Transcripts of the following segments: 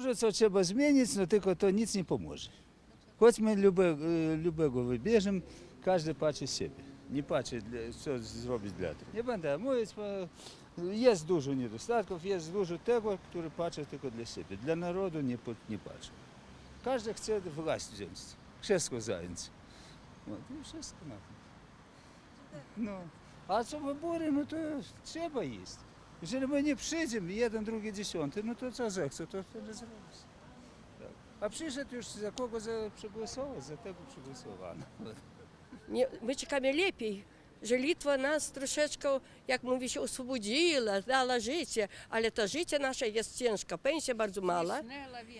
Дуже це треба змінити, але тільки то nic не поможе. Хоч ми е, любого вибіжемо, кожен бачить себе. Не бачить, що зробить для того. Не мовити, є дуже недостатків, є дуже того, які бачать тільки для себе. Для народу не, не бачать. Кожен хоче власть взяти, wszystko zająć. От, і wszystko на. Ну, а co wybory, no to trzeba jeść. Jeżeli my nie przyjdziemy, jeden, drugi, dziesiąty, no to co zechce, to wtedy zrobić. Tak. A przyszedł już za kogo za, przegłosował, za tego przegłosowano. Nie, my czekamy lepiej, że Litwa nas troszeczkę, jak mówi się, oswobodziła, dała życie, ale to życie nasze jest ciężkie, pensja bardzo mała,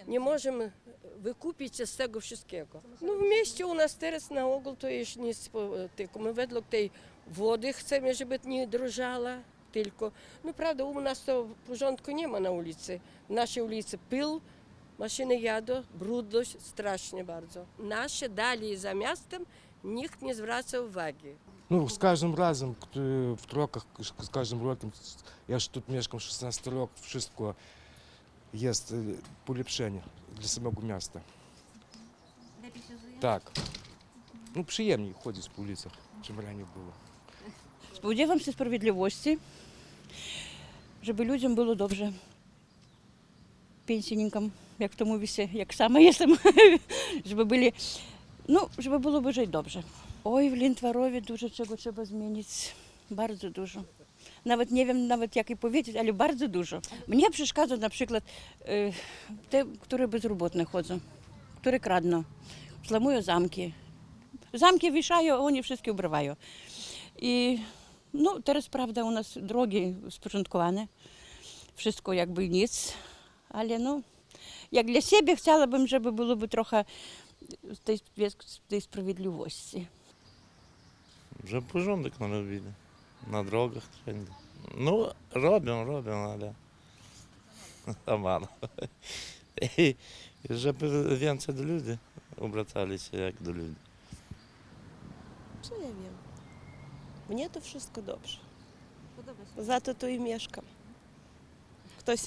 nie możemy wykupić się z tego wszystkiego. No w mieście u nas teraz na ogół to już nic, tylko my według tej wody chcemy, żeby nie drżała tylko, no prawda, u nas to porządku nie ma na ulicy. W naszej ulicy pył, maszyny jadą, brudność strasznie bardzo. Nasze dalej za miastem nikt nie zwraca uwagi. Ну, з кожним разом, к- в троках, з кожним роком, я ж тут мешкам 16 років, wszystko є е, поліпшення для самого міста. Lepiej się żyje? Так. Ну, приємніше ходити по вулицях, чим раніше було. Сподіваємося справедливості, щоб людям було добре. Пенсійникам, як в тому вісі, як саме є щоб були, ну, щоб було б жити добре. Ой, в Лінтварові дуже чого треба змінити. Bardzo dużo. Nawet nie wiem nawet jak i powiedzieć, ale bardzo dużo. Mnie przeszkadza na przykład y, te, które bezrobotne chodzą, które kradną, zlamują zamki. Zamki wieszają, a oni wszystkie no, teraz prawda u nas drogi sporządkowane, wszystko jakby nic, ale no, jak dla siebie chciałabym, żeby byłoby trochę tej, tej sprawiedliwości. Вже порządek наробили. На дорогах wszędzie. Ну, robią, ale za mało. I żeby więcej do ludzi obracali się jak do ludzi. Co ja wiem. Mnie to wszystko dobrze. Podoba się. Za to tu i mieszkam. Ktoś